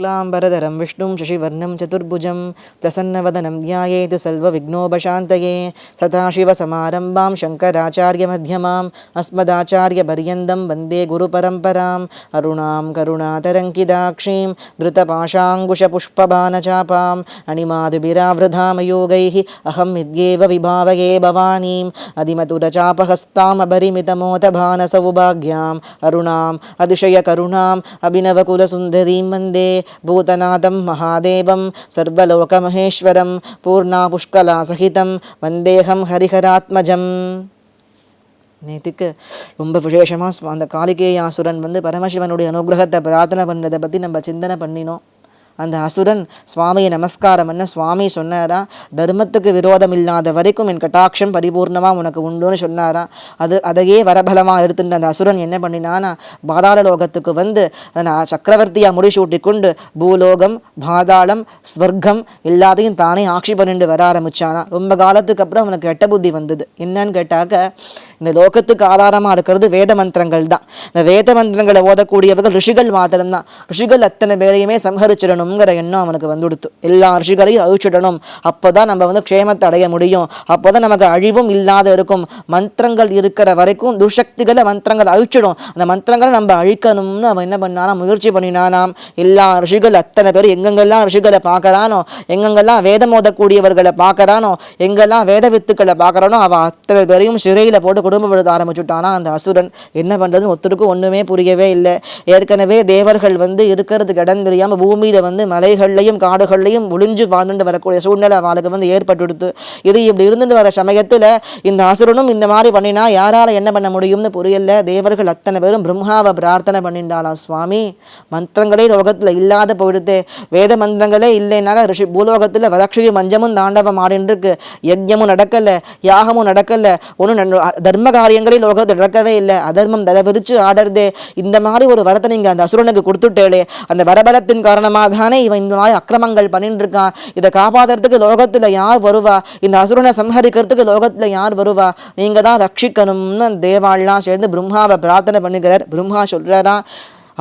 शुक्लाम्बरधरं विष्णुं शशिवर्णं, चतुर्भुजं प्रसन्नवदनं ध्यायेत् सर्वविघ्नोपशान्तये। सदाशिवसमारम्भां शङ्कराचार्यमध्यमाम्, अस्मदाचार्यपर्यन्तं वंदे गुरुपरम्पराम्। अरुणां करुणातरङ्किदाक्षीं धृतपाशाङ्कुशपुष्पबाणचापाम्, अणिमाधुभिरावृधामयोगैः अहं विद्येव विभावये भवानीम्। अधिमधुरचापहस्तामपरिमितमोतभानसौभाग्याम् अरुणाम्, अतिशयकरुणाम्, अभिनवकुलसुन्दरीं वंदे। பூதநாதம் மகாதேவம் சர்வலோகமகேஸ்வரம் பூர்ணா புஷ்கலாசகிதம் வந்தேகம் ஹரிஹராத்மஜம் நேற்றுக்கு ரொம்ப விசேஷமாக அந்த காலிகேயாசுரன் வந்து பரமசிவனுடைய அனுகிரகத்தை பிரார்த்தனை பண்ணுறதை பற்றி நம்ம சிந்தனை பண்ணினோம். அந்த அசுரன் சுவாமியை நமஸ்காரம் பண்ண சுவாமி சொன்னாரா? தர்மத்துக்கு விரோதம் இல்லாத வரைக்கும் என் கட்டாட்சம் பரிபூர்ணமாக உனக்கு உண்டுன்னு சொன்னாரா? அது அதையே வரபலமாக எடுத்துட்டு அந்த அசுரன் என்ன பண்ணினானா பாதாள லோகத்துக்கு வந்து அந்த சக்கரவர்த்தியாக முடிசூட்டி கொண்டு பூலோகம் பாதாளம் ஸ்வர்க்கம் எல்லாத்தையும் தானே ஆட்சி பண்ணிட்டு வர ஆரம்பிச்சானா? ரொம்ப காலத்துக்கு அப்புறம் அவனுக்கு கெட்ட புத்தி வந்தது. என்னன்னு கேட்டாக்க இந்த லோகத்துக்கு ஆதாரமாக இருக்கிறது வேத மந்திரங்கள் தான் இந்த வேத மந்திரங்களை ஓதக்கூடியவர்கள் ரிஷிகள் மாத்திரம்தான். ரிஷிகள் அத்தனை பேரையுமே சம்ஹரிச்சிடணுங்கிற எண்ணம் அவனுக்கு வந்துடுத்து. எல்லா ரிஷிகளையும் அழிச்சிடணும். அப்போ தான் நம்ம வந்து க்ஷேமத்தை அடைய முடியும். அப்போ தான் நமக்கு அழிவும் இல்லாத இருக்கும். மந்திரங்கள் இருக்கிற வரைக்கும் துர்சக்திகளை மந்திரங்கள் அழிச்சிடும். அந்த மந்திரங்களை நம்ம அழிக்கணும்னு அவன் என்ன பண்ணானா முயற்சி பண்ணினானாம். எல்லா ரிஷிகள் அத்தனை பேர் எங்கெங்கெல்லாம் ரிஷிகளை பார்க்கறானோ எங்கெங்கெல்லாம் வேதம் ஓதக்கூடியவர்களை பார்க்குறானோ எங்கெல்லாம் வேத வித்துக்களை பார்க்குறானோ அவன் அத்தனை பேரையும் சிறையில் போட்டு குடும்பப்படுத்த ஆரம்பிச்சுட்டானா அந்த அசுரன். என்ன பண்ணுறதுன்னு ஒருத்தருக்கும் ஒன்றுமே புரியவே இல்லை. ஏற்கனவே தேவர்கள் வந்து இருக்கிறதுக்கு இடம் தெரியாமல் பூமியில் வந்து மலைகள்லையும் காடுகள்லையும் ஒளிஞ்சு வாழ்ந்துட்டு வரக்கூடிய சூழ்நிலை அவளுக்கு வந்து ஏற்பட்டுடுத்து. இது இப்படி இருந்துட்டு வர சமயத்தில் இந்த அசுரனும் இந்த மாதிரி பண்ணினா யாரால என்ன பண்ண முடியும்னு புரியல. தேவர்கள் அத்தனை பேரும் பிரம்மாவை பிரார்த்தனை பண்ணிண்டாளாம் சுவாமி. மந்திரங்களே லோகத்தில் இல்லாத போயிடுத்து. வேத மந்திரங்களே இல்லைனாக ரிஷி பூலோகத்தில் வரட்சியும் மஞ்சமும் தாண்டவம் ஆடின்னு இருக்கு யஜ்யமும் நடக்கல யாகமும் நடக்கல. ஒன்றும் தர்ம காரியங்களே லோகத்தில் நடக்கவே இல்லை. அதர்மம் தரவிரிச்சு ஆடுறதே. இந்த மாதிரி ஒரு வரத்தை நீங்கள் அந்த அசுரனுக்கு கொடுத்துட்டேளே. அந்த வரபலத்தின் காரணமாக தானே இவன் இந்த மாதிரி அக்கிரமங்கள் பண்ணிட்டு இருக்கான் இதை காப்பாத்துறதுக்கு லோகத்தில் யார் வருவா? இந்த அசுரனை சம்ஹரிக்கிறதுக்கு லோகத்தில் யார் வருவா? நீங்கள் தான் ரட்சிக்கணும்னு தேவாள்லாம் சேர்ந்து பிரம்மாவை பிரார்த்தனை பண்ணுகிறார். பிரம்மா சொல்கிறாரா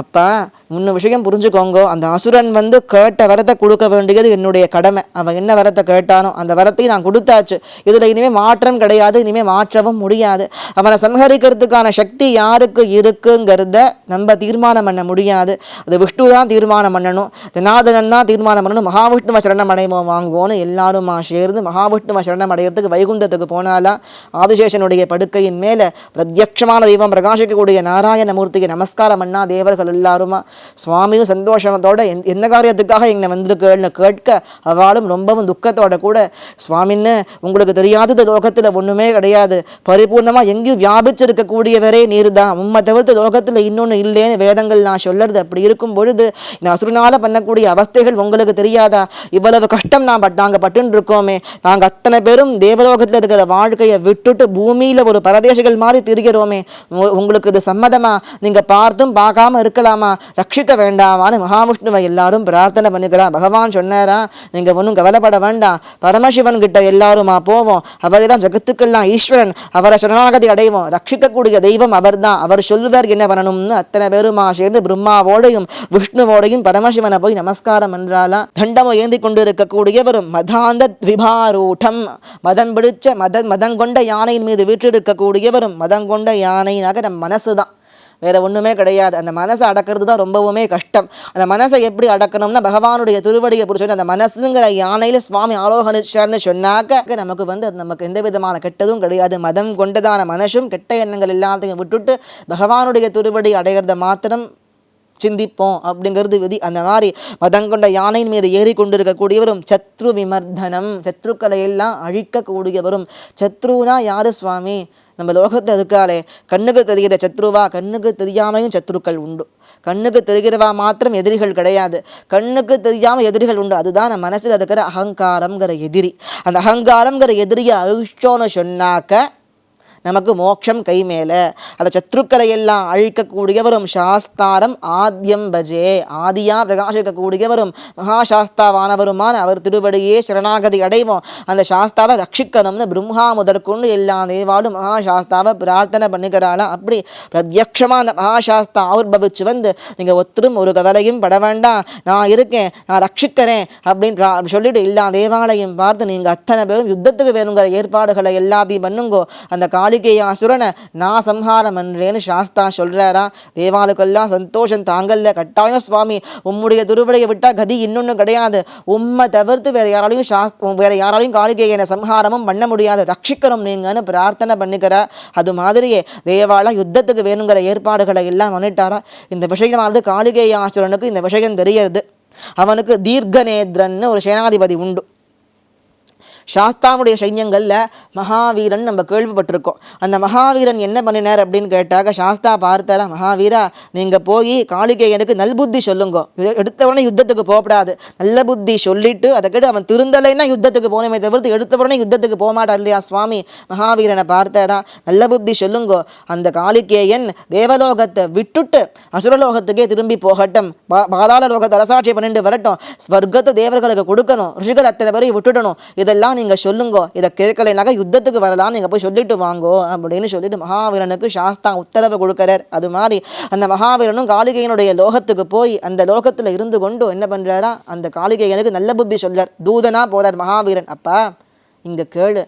அப்பா முன்ன விஷயம் புரிஞ்சுக்கோங்க. அந்த அசுரன் வந்து கேட்ட வரத்தை கொடுக்க வேண்டியது என்னுடைய கடமை. அவன் என்ன வரத்தை கேட்டானோ அந்த வரத்தை நான் கொடுத்தாச்சு. இதில் இனிமேல் மாற்றம் கிடையாது இனிமேல் மாற்றவும் முடியாது. அவனை சம்ஹரிக்கிறதுக்கான சக்தி யாருக்கு இருக்குங்கிறத நம்ம தீர்மானம் பண்ண முடியாது. அது விஷ்ணு தான் தீர்மானம் பண்ணணும். ஜனாதனன் தான் தீர்மானம் பண்ணணும். மகாவிஷ்ணுவை சரணம் அடைவோம் வாங்குவோன்னு எல்லாருமா சேர்ந்து மகாவிஷ்ணுவை சரணம் அடைகிறதுக்கு வைகுந்தத்துக்கு போனாலாம் ஆதிசேஷனுடைய படுக்கையின் மேலே பிரத்யட்சமான தெய்வம் பிரகாசிக்கக்கூடிய நாராயணமூர்த்திக்கு நமஸ்காரம் பண்ணா தேவர்கள் எல்லாருமா? சுவாமியும் சந்தோஷத்தோட எந் எந்த காரியத்துக்காக என்னை வந்திருக்கேன்னு கேட்க அவளும் ரொம்பவும் துக்கத்தோட கூட சுவாமின்னு உங்களுக்கு தெரியாதது லோகத்தில் ஒன்றுமே கிடையாது. பரிபூர்ணமாக எங்கேயும் வியாபிச்சிருக்கக்கூடியவரே நீர் தான் உண்மை தவிர்த்து லோகத்தில் இன்னொன்று இல்லைன்னு வேதங்கள் நான் சொல்லறது. அப்படி இருக்கும் பொழுது இந்த அசுரனால் பண்ணக்கூடிய அவஸ்தைகள் உங்களுக்கு தெரியாதா? இவ்வளவு கஷ்டம் நான் பட் நாங்கள் பட்டுன்னு இருக்கோமே நாங்கள் அத்தனை பேரும் தேவலோகத்தில் இருக்கிற வாழ்க்கையை விட்டுட்டு பூமியில் ஒரு பரதேசிகள் மாதிரி திரிகிறோமே. உங்களுக்கு இது சம்மதமா? நீங்கள் பார்த்தும் பார்க்காம இருக்கலாமா ரட்சிக்க வேண்டாமான்னு மகாவிஷ்ணுவை எல்லாரும் பிரார்த்தனை பண்ணுகிறா. பகவான் சொன்னாரா நீங்கள் ஒன்றும் கவலைப்பட வேண்டாம். பரமசிவன் கிட்ட எல்லாருமா போவோம். அவரே தான் ஜகத்துக்கெல்லாம் ஈஸ்வரன். அவரை சரணாகதி அடைவோம். ரட்சிக்கக்கூடிய தெய்வம் அவர்தான். அவர் சொல்லுவார் என்ன பண்ணணும்னு அத்தனை பேருமா சேர்ந்து பிரம்மாவோடையும் விஷ்ணுவோடையும் பரமசிவனை போய் நமஸ்காரம் என்றாலாம் தண்டமோ ஏந்தி கொண்டு இருக்கக்கூடியவரும் மதாந்த விபாரூடம் மதம் பிடிச்ச மத மதங்கொண்ட யானையின் மீது வீற்றிருக்கக்கூடியவரும் மதங்கொண்ட யானைனாக நம் மனசு தான் வேறு ஒன்றுமே கிடையாது. அந்த மனசை அடக்கிறது தான் ரொம்பவுமே கஷ்டம். அந்த மனசை எப்படி அடக்கணும்னா பகவானுடைய திருவடியை பிடிச்சி அந்த மனசுங்கிற யானையில் சுவாமி ஆலோகனிச்சார்னு சொன்னாக்க நமக்கு வந்து அது நமக்கு எந்த விதமான கெட்டதும் கிடையாது. மதம் கொண்டதான மனசும் கெட்ட எண்ணங்கள் எல்லாத்தையும் விட்டுட்டு பகவானுடைய திருவடி அடைகிறத மாத்திரம் சிந்திப்போம் அப்படிங்கிறது விதி. அந்த மாதிரி மதங்கொண்ட யானையின் மீது ஏறி கொண்டிருக்கக்கூடியவரும் சத்ரு விமர்தனம். சத்ருக்களை எல்லாம் அழிக்கக்கூடியவரும். சத்ருனா யாரு சுவாமி? நம்ம லோகத்தில் இருக்காளே. கண்ணுக்கு தெரிகிற சத்ருவா? கண்ணுக்கு தெரியாமையும் சத்ருக்கள் உண்டு. கண்ணுக்கு தெரிகிறவா மாத்திரம் எதிரிகள் கிடையாது. கண்ணுக்கு தெரியாமல் எதிரிகள் உண்டு. அதுதான் நம்ம மனசில் இருக்கிற அகங்காரங்கிற எதிரி. அந்த அகங்காரங்கிற எதிரியை அழிச்சோன்னு சொன்னாக்க நமக்கு மோட்சம் கை மேலே. அந்த சத்ருக்களையெல்லாம் அழிக்கக்கூடியவரும் சாஸ்தாரம் ஆத்யம் பஜே. ஆதியாக பிரகாசிக்கக்கூடியவரும் மகாசாஸ்தாவானவருமான அவர் திருவடியே சரணாகதி அடைவோம். அந்த சாஸ்தாவை ரட்சிக்கணும்னு பிரம்மா முதற்கொண்டு எல்லா தேவாலும் மகாசாஸ்தாவை பிரார்த்தனை பண்ணிக்கிறாளாம் அப்படி பிரத்யக்ஷமாக அந்த மகாசாஸ்தா ஆவிர்பவிச்சு வந்து நீங்கள் ஒத்தரும் ஒரு கவலையும் பட வேண்டாம். நான் இருக்கேன். நான் ரட்சிக்கிறேன். அப்படின்னு சொல்லிட்டு எல்லா தேவாலயம் பார்த்து நீங்கள் அத்தனை பேரும் யுத்தத்துக்கு வேணுங்கிற ஏற்பாடுகளை எல்லாத்தையும் பண்ணுங்கோ. அந்த காளிகேய மாளிகையாசுரனை நான் சம்ஹாரம் பண்ணுறேன்னு சாஸ்தா சொல்கிறாரா தேவாளுக்கெல்லாம் சந்தோஷம் தாங்கல்ல கட்டாயம் சுவாமி. உம்முடைய திருவிடையை விட்டால் கதி இன்னொன்று கிடையாது. உம்மை தவிர்த்து வேறு யாராலையும் சாஸ் வேறு யாராலையும் காளிகையனை சம்ஹாரமும் பண்ண முடியாது. ரட்சிக்கணும் நீங்கன்னு பிரார்த்தனை பண்ணிக்கிற அது மாதிரியே தேவாலா யுத்தத்துக்கு வேணுங்கிற ஏற்பாடுகளை எல்லாம் பண்ணிட்டாரா? இந்த விஷயமானது காளிகேயாசுரனுக்கு இந்த விஷயம் தெரியறது அவனுக்கு தீர்க்கநேத்ரன்னு ஒரு சேனாதிபதி உண்டு. சாஸ்தாவுடைய சைன்யங்களில் மகாவீரன் நம்ம கேள்விப்பட்டிருக்கோம். அந்த மகாவீரன் என்ன பண்ணினார் அப்படின்னு கேட்டாக்க சாஸ்தா பார்த்தாரா மகாவீரா நீங்கள் போய் காளிகேயனுக்கு நல்புத்தி சொல்லுங்க. எ- எடுத்த உடனே யுத்தத்துக்கு போகக்கூடாது நல்ல புத்தி சொல்லிட்டு அதை கேட்டு அவன் திருந்தலைன்னா யுத்தத்துக்கு போனமே தவிர்த்து எடுத்த உடனே யுத்தத்துக்கு போக மாட்டார் இல்லையா சுவாமி? மகாவீரனை பார்த்தாரா நல்ல புத்தி சொல்லுங்கோ. அந்த காளிகேயன் தேவலோகத்தை விட்டுட்டு அசுரலோகத்துக்கே திரும்பி போகட்டும். பா- பாதாள லோகத்தை அரசாட்சி பண்ணிட்டு வரட்டும். ஸ்வர்க்கத்தை தேவர்களுக்கு கொடுக்கணும். ரிஷிகள் அத்தனை பேரையும் விட்டுடணும். இதெல்லாம் நீங்கள் சொல்லுங்கோ. இதை கேட்கலைனாக்கா யுத்தத்துக்கு வரலாம் நீங்கள் போய் சொல்லிட்டு வாங்கோ அப்படின்னு சொல்லிட்டு மகாவீரனுக்கு சாஸ்தா உத்தரவு கொடுக்கறார். அது மாதிரி அந்த மகாவீரனும் காளிகையனுடைய லோகத்துக்கு போய் அந்த லோகத்தில் இருந்து கொண்டு என்ன பண்ணுறாரா அந்த காளிகையனுக்கு நல்ல புத்தி சொல்றார். தூதனா போகிறார் மகாவீரன். அப்பா இங்கே கேளு.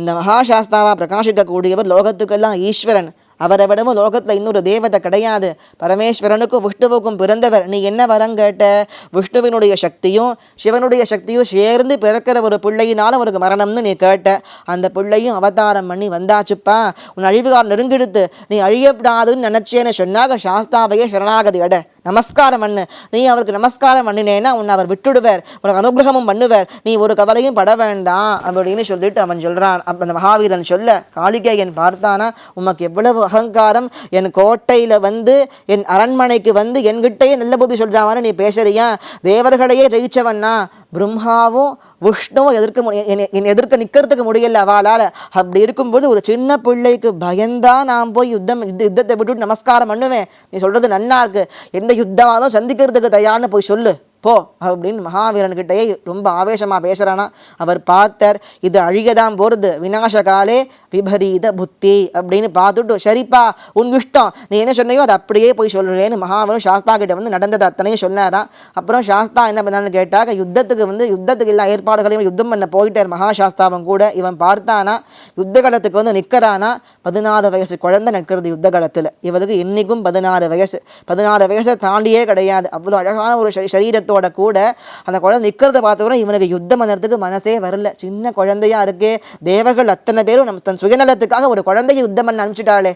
இந்த மகாசாஸ்தாவாக பிரகாசிக்கக்கூடியவர் லோகத்துக்கெல்லாம் ஈஸ்வரன். அவரை விடவும் லோகத்தில் இன்னொரு தேவதை கிடையாது. பரமேஸ்வரனுக்கும் விஷ்ணுவுக்கும் பிறந்தவர். நீ என்ன வரம் கேட்ட? விஷ்ணுவினுடைய சக்தியும் சிவனுடைய சக்தியும் சேர்ந்து பிறக்கிற ஒரு பிள்ளையினால் உனக்கு மரணம்னு நீ கேட்ட. அந்த பிள்ளையும் அவதாரம் பண்ணி வந்தாச்சுப்பா. உன் அழிவுகார் நெருங்கெடுத்து நீ அழியப்படாதுன்னு நினச்சேன்னு சொன்னாக சாஸ்தாவையே சரணாகதி அட. நமஸ்காரம் பண்ணு. நீ அவருக்கு நமஸ்காரம் பண்ணினேன்னா உன்னை அவர் விட்டுடுவார். உனக்கு அனுகிரகமும் பண்ணுவார். நீ ஒரு கவலையும் பட வேண்டாம் அப்படின்னு சொல்லிட்டு அவன் சொல்கிறான் அந்த மகாவீரன் சொல்ல காளிகேயன் பார்த்தானா? உமக்கு எவ்வளவு அகங்காரம்? என் கோட்டையில் வந்து என் அரண்மனைக்கு வந்து என்கிட்டயே நல்ல புத்தி சொல்றான்னு நீ பேசுறியா? தேவர்களையே ஜெயிச்சவன்னா பிரம்மாவும் விஷ்ணுவும் எதிர்க்க என் என்னை- எதிர்க்க நிற்கிறதுக்கு முடியல அவளால். அப்படி இருக்கும்போது ஒரு சின்ன பிள்ளைக்கு பயந்தா நான் போய் யுத்தம் யுத்தத்தை விட்டுட்டு நமஸ்காரம் பண்ணுவேன். நீ சொல்கிறது நன்னா இருக்கு. எந்த யுத்தமாலும் சந்திக்கிறதுக்கு தயார்னு போய் சொல்லு. போ அப்படின்னு மகாவீரன்கிட்டயே ரொம்ப ஆவேசமாக பேசுகிறானா அவர் பார்த்தார் இது அழியதான் போகிறது விநாசகாலே விபரீத புத்தி அப்படின்னு பார்த்துட்டு சரிப்பா உன் இஷ்டம் நீ என்ன சொன்னையோ அதை அப்படியே போய் சொல்லுறேன்னு மகாவீரன் சாஸ்தா கிட்ட வந்து நடந்தது அத்தனையும் சொன்னாராம். அப்புறம் சாஸ்தா என்ன பண்ணான்னு கேட்டாக்க யுத்தத்துக்கு வந்து யுத்தத்துக்கு எல்லா ஏற்பாடுகளையும் யுத்தம் பண்ண போயிட்டார் மகாசாஸ்தாவன் கூட. இவன் பார்த்தானா யுத்த களத்துக்கு வந்து நிற்கிறானா பதினாறு வயசு குழந்தை நிற்கிறது யுத்த களத்தில் இவருக்கு இன்றைக்கும் பதினாறு வயசு. பதினாறு வயசை தாண்டியே கிடையாது. அவ்வளோ அழகான ஒரு சரீரத்தை சரீரத்தோட கூட அந்த குழந்தை நிற்கிறத பார்த்துக்கிறோம் இவனுக்கு யுத்தம் பண்ணுறதுக்கு மனசே வரல. சின்ன குழந்தையா இருக்கே. தேவர்கள் அத்தனை பேரும் நம்ம தன் சுயநலத்துக்காக ஒரு குழந்தைய யுத்தம் பண்ண அனுப்பிச்சிட்டாளே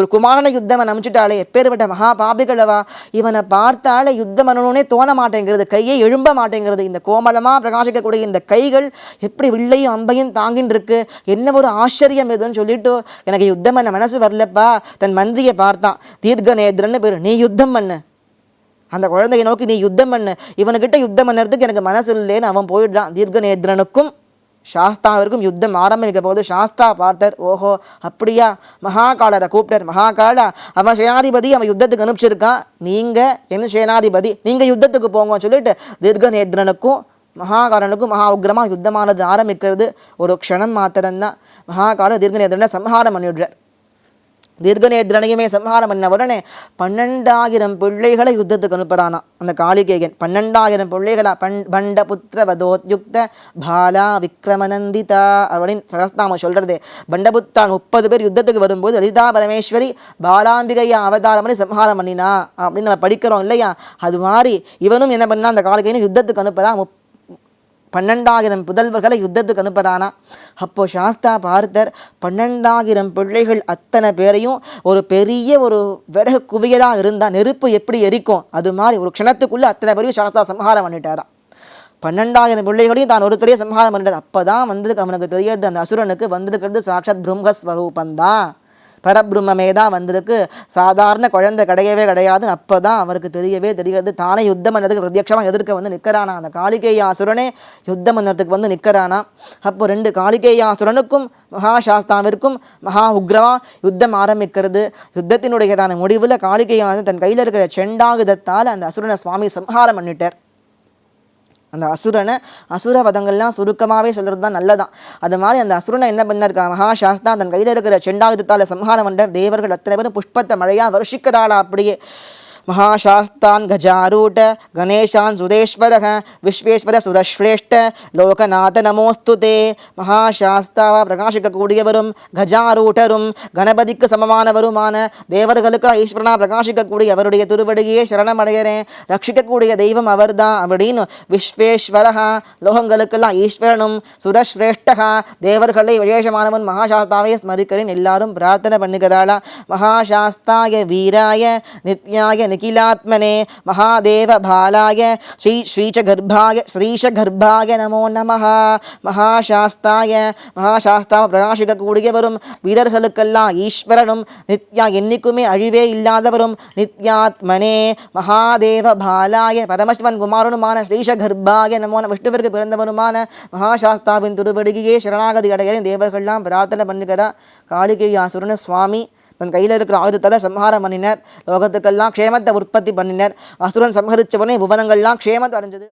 ஒரு குமாரனை யுத்தம் பண்ண அனுப்பிச்சிட்டாளே எப்பேற்பட்ட மகா பாபிகளவா இவனை பார்த்தாலே யுத்தம் பண்ணணும்னே தோண மாட்டேங்கிறது கையை எழும்ப மாட்டேங்கிறது. இந்த கோமலமாக பிரகாசிக்கக்கூடிய இந்த கைகள் எப்படி வில்லையும் அம்பையும் தாங்கின்னு இருக்கு என்ன ஒரு ஆச்சரியம் இதுன்னு சொல்லிட்டு எனக்கு யுத்தம் பண்ண மனசு வரலப்பா. தன் மந்திரியை பார்த்தான். தீர்க்கநேத்ரன்னு பேர். நீ யுத்தம் பண்ணு. அந்த குழந்தையை நோக்கி நீ யுத்தம் பண்ணு. இவனுக்கிட்ட யுத்தம் பண்ணுறதுக்கு எனக்கு மனசு இல்லைன்னு அவன் போயிடுறான். தீர்க்கநேத்ரனுக்கும் சாஸ்தாவிற்கும் யுத்தம் ஆரம்பிக்க போது சாஸ்தா பார்த்தார் ஓஹோ அப்படியா? மகாகாலரை கூப்பிட்டார். மகாகாலா அவன் சேனாதிபதி அவன் யுத்தத்துக்கு அனுப்பிச்சிருக்கான். நீங்கள் என்ன சேனாதிபதி? நீங்கள் யுத்தத்துக்கு போங்கன்னு சொல்லிட்டு தீர்க்கநேத்ரனுக்கும் மகாகாலனுக்கும் மகா உக்ரமாக யுத்தமானது ஆரம்பிக்கிறது. ஒரு க்ஷணம் மாத்திரம்தான். மகாகால தீர்க்கநேத்ரனை சம்ஹாரம் பண்ணிவிடுறார். தீர்க்கநேத்ரனையுமே சம்ஹாரம் பண்ண உடனே பன்னெண்டாயிரம் பிள்ளைகளை யுத்தத்துக்கு அனுப்புறானா. அந்த காளிகேயன் பன்னெண்டாயிரம் பிள்ளைகளா? பண் பண்ட புத்திர வதோத்யுக்த பாலா விக்ரமநந்திதா அப்படின்னு சகஸ்தாம சொல்றது. பண்டபுத்தான் முப்பது பேர் யுத்தத்துக்கு வரும்போது லலிதா பரமேஸ்வரி பாலாம்பிகையா அவதாரம் பண்ணி சம்ஹாரம் பண்ணினா. அப்படின்னு நம்ம படிக்கிறோம் இல்லையா? அது மாதிரி இவனும் என்ன பண்ணா அந்த காளிகேயனும் யுத்தத்துக்கு அனுப்புறான் பன்னெண்டாயிரம் புதல்வர்களை யுத்தத்துக்கு அனுப்புகிறானா அப்போ சாஸ்தா பார்த்தர் பன்னெண்டாயிரம் பிள்ளைகள் அத்தனை பேரையும் ஒரு பெரிய ஒரு விறகு குவியலாக இருந்தால் நெருப்பு எப்படி எரிக்கும்? அது மாதிரி ஒரு க்ஷணத்துக்குள்ளே அத்தனை பேரையும் சாஸ்தா சம்ஹாரம் பண்ணிட்டாராம். பன்னெண்டாயிரம் பிள்ளைகளையும் தான் ஒருத்தரையே சம்ஹாரம் பண்ணிட்டார். அப்போ தான் வந்ததுக்கு அவனுக்கு தெரியாது. அந்த அசுரனுக்கு வந்திருக்கிறது சாட்சாத் பிரம்மஸ்வரூபந்தான். பரபிரம்மே தான் வந்திருக்கு சாதாரண குழந்தை கிடையவே கிடையாது. அப்போ தான் அவருக்கு தெரியவே தெரிகிறது. தானே யுத்தம் பண்ணுறதுக்கு பிரத்யட்சமாக எதிர்க்க வந்து நிற்கிறானா? அந்த காளிகேயாசுரனே யுத்தம் பண்ணுறதுக்கு வந்து நிற்கிறானா? அப்போ ரெண்டு காளிகேயாசுரனுக்கும் மகாசாஸ்தாவிற்கும் மகா உக்ரமாக யுத்தம் ஆரம்பிக்கிறது. யுத்தத்தினுடையதான முடிவில் காளிகையானது தன் கையில் இருக்கிற செண்டாகுதத்தால் அந்த அசுரனை சுவாமி சம்ஹாரம் பண்ணிட்டார். அந்த அசுரனை அசுர பதங்கள்லாம் சுருக்கமாகவே சொல்கிறது தான் நல்லதான். அது மாதிரி அந்த அசுரனை என்ன பண்ணிருக்கா மகாசாஸ்தா தன் கையில் இருக்கிற செண்டாயுதத்தால் சம்ஹாரம் பண்ணுற தேவர்கள் அத்தனை பேரும் புஷ்பத்தை மழையாக வருஷிக்கதாளா அப்படியே. மகாசாஸ்தான் கஜாரூட கணேஷான் சுதேஸ்வரக விஸ்வேஸ்வர சுரஸ்ரேஷ்ட லோகநாத நமோஸ்து தே. மகாசாஸ்தாவா பிரகாசிக்கக்கூடியவரும் கஜாரூட்டரும் கணபதிக்கு சமமானவருமான தேவர்களுக்கு ஈஸ்வரனா பிரகாசிக்கக்கூடிய அவருடைய திருவடியே சரணமடைகிறேன் ரட்சிக்கக்கூடிய தெய்வம் அவர்தான் அப்படின்னு விஸ்வேஸ்வரகா லோகங்களுக்கெல்லாம் ஈஸ்வரனும் சுரஸ்ரேஷ்டகா தேவர்களை விசேஷமானவன் மகாசாஸ்தாவை ஸ்மரிக்கிறேன். எல்லாரும் பிரார்த்தனை பண்ணுகிறாளா மகாசாஸ்தாய வீராய நித்யாய நிகிலாத்மனே மகாதேவ பாலாய ஸ்ரீ ஸ்ரீச்ச கர்ப்பாய ஸ்ரீஷ கர்ப்பாய நமோ நம மகாசாஸ்தாய மகாசாஸ்தாவை பிரகாசிக்கக்கூடியவரும் வீரர்களுக்கெல்லாம் ஈஸ்வரனும் நித்யா என்னைக்குமே அழிவே இல்லாதவரும் நித்யாத்மனே மகாதேவ பாலாய பரமசிவன் குமாரனுமான ஸ்ரீஷகர்பாய நமோ நம விஷ்ணுவிற்கு பிறந்தவனுமான மகாசாஸ்தாவின் திருவடுகியே சரணாகதி அடைகிறேன் தேவர்கள்லாம் பிரார்த்தனை பண்ணுகிறா காளிகையாசுரன சுவாமி தன் கையில் இருக்கிற ஆயுதத்தால் சம்ஹாரம் பண்ணினர். லோகத்துக்கெல்லாம் க்ஷேமத்தை உற்பத்தி பண்ணினர். அசுரன் சம்ஹரித்தவனே புவனங்கள்லாம் க்ஷேமத்தை அடைஞ்சது.